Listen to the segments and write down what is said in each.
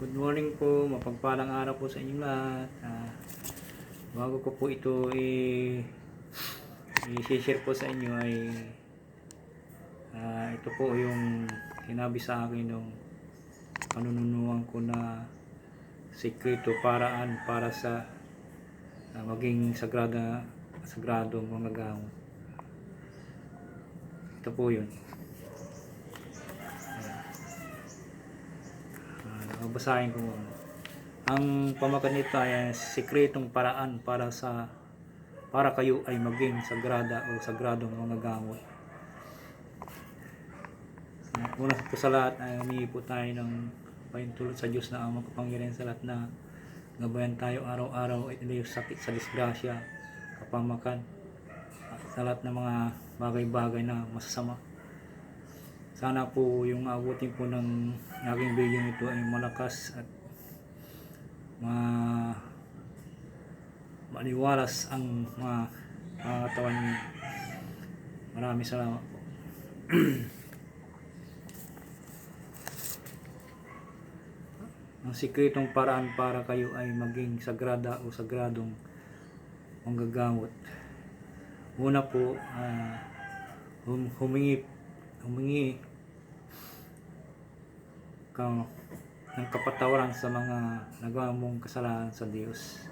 Good morning po, mapagpalang araw po sa inyong lahat. Ah, bago ko po ito i- i-share po sa inyo ay ah, ito po yung sinabi sa akin nung panununuan ko na sekreto paraan para sa ah, maging sagrada sagradong mga gamot. Ito po yun. Uh, basahin ko muna. Ang pamakan nito ay sikretong paraan para sa para kayo ay maging sagrada o sagradong mga gamot. Una po sa lahat ay humingi po tayo ng pahintulot sa Diyos na ang makapangyarihan sa lahat na gabayan tayo araw-araw at ilayo sa sakit sa disgrasya, kapamakan, at sa lahat ng mga bagay-bagay na masasama. Sana po yung abutin po ng aking video ito ay malakas at ma maliwalas ang mga mga katawan niyo. Maraming salamat po. ang sikretong paraan para kayo ay maging sagrada o sagradong manggagamot. Una po, ah, hum- humingi humingi ka ng kapatawaran sa mga nagawa mong kasalanan sa Diyos.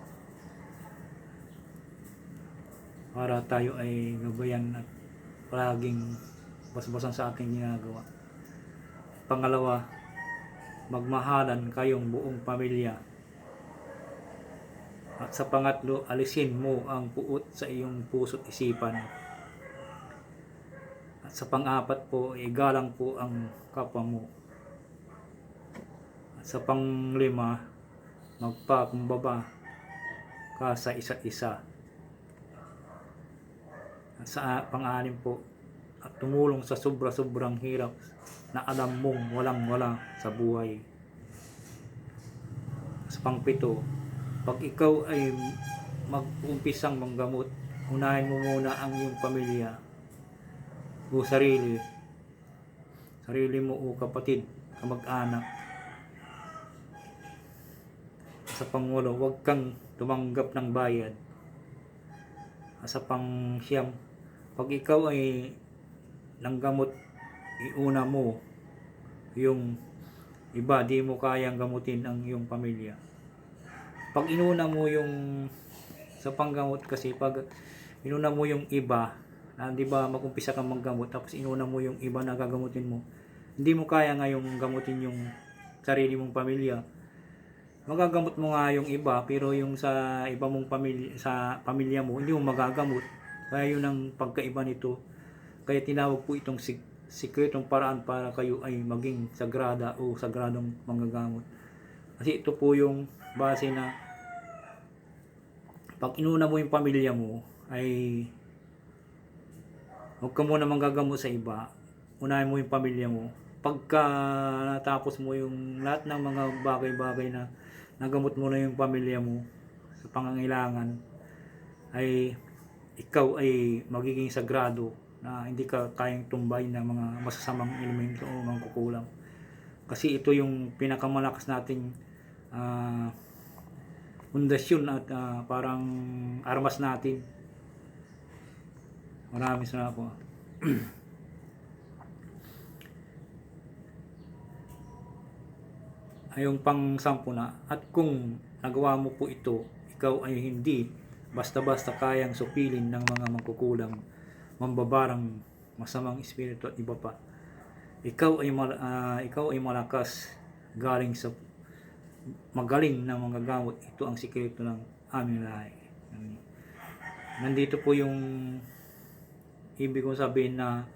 Para tayo ay gabayan at palaging basbasan sa ating ginagawa. Pangalawa, magmahalan kayong buong pamilya. At sa pangatlo, alisin mo ang puot sa iyong puso't isipan. At sa pang-apat po, igalang po ang kapwa mo. Sa panglima, magpakumbaba ka sa isa't isa. Sa pang-anim po, at tumulong sa sobra-sobrang hirap na alam mong walang-wala sa buhay. Sa pangpito, pag ikaw ay mag-umpisang manggamot, unahin mo muna ang iyong pamilya o sarili. Sarili mo o kapatid, kamag-anak. Sa pangulo, huwag kang tumanggap ng bayad. Sa pang siyam, pag ikaw ay nanggamot, iuna mo yung iba, di mo kayang gamutin ang iyong pamilya. Pag inuna mo yung sa panggamot kasi pag inuna mo yung iba, na di ba magumpisa kang manggamot tapos inuna mo yung iba na gagamutin mo, hindi mo kaya ngayong gamutin yung sarili mong pamilya. Magagamot mo nga yung iba pero yung sa iba mong pamilya sa pamilya mo hindi mo magagamot. Kaya yun ang pagkaiba nito. Kaya tinawag po itong sik sikretong paraan para kayo ay maging sagrada o sagradong manggagamot. Kasi ito po yung base na pag inuna mo yung pamilya mo ay huwag ka muna manggagamot sa iba. Unahin mo yung pamilya mo. Pagka natapos mo yung lahat ng mga bagay-bagay na nagamot mo na yung pamilya mo sa pangangailangan ay ikaw ay magiging sagrado na hindi ka kayang tumbay ng mga masasamang elemento o mangkukulam. Kasi ito yung pinakamalakas nating ah, pundasyon at ah, parang armas natin. Maraming salamat po. Ayong pang sampu na. At kung nagawa mo po ito, ikaw ay hindi basta-basta kayang supilin ng mga mangkukulam, mambabarang masamang espiritu at iba pa. Ikaw ay mal, ah, ikaw ay malakas galing sa magaling na mga gamot. Ito ang sikreto ng aming lahi. Nandito po yung ibig kong sabihin na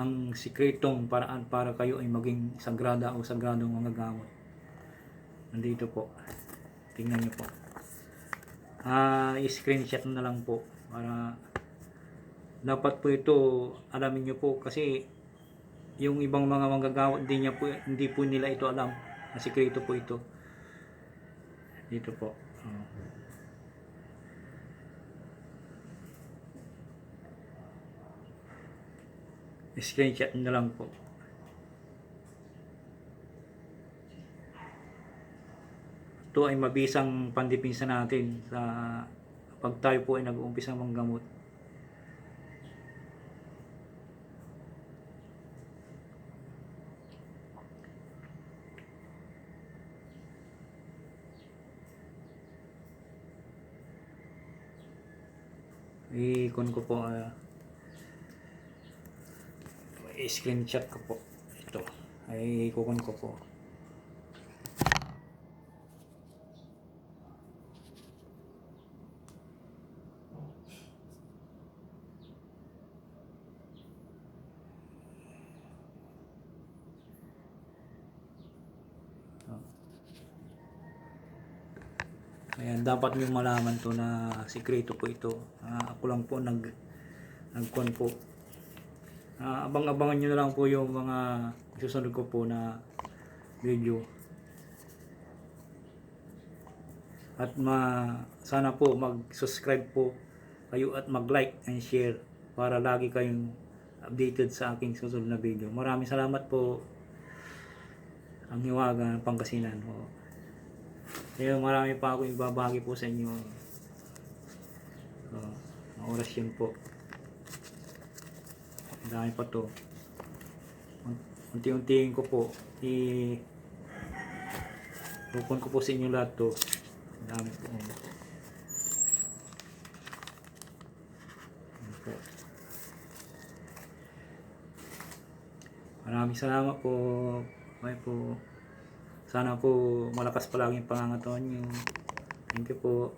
ang sikretong paraan para kayo ay maging sagrada o sagradong mga gamot. Nandito po. Tingnan niyo po. Ah, i-screenshot na lang po para dapat po ito alamin niyo po kasi yung ibang mga manggagawa hindi niya po hindi po nila ito alam. Na sikreto po ito. Dito po. Oh. screenshot na lang po ito ay mabisang pandipinsa natin sa pag tayo po ay nag-uumpisa manggamot. i-con ko po ah, i-screenshot ko po ito ay kukon ko po Ayan, dapat nyo malaman to na sikreto po ito. Ah, ako lang po nag nagkon po. Ah, abang-abangan nyo na lang po yung mga susunod ko po na video. At ma sana po mag-subscribe po kayo at mag-like and share para lagi kayong updated sa aking susunod na video. Maraming salamat po. Ang hiwaga ng Pangasinan. Oh. Kaya marami pa ako ibabagi po sa inyo. So, oras yun po. Ang dami pa to. Unti-untiin ko po. I Rupon ko po sa inyo lahat to. Ang dami po. Ayan po. Maraming salamat po. Bye po. Sana po malakas palagi yung pangangatawan nyo. Thank you po.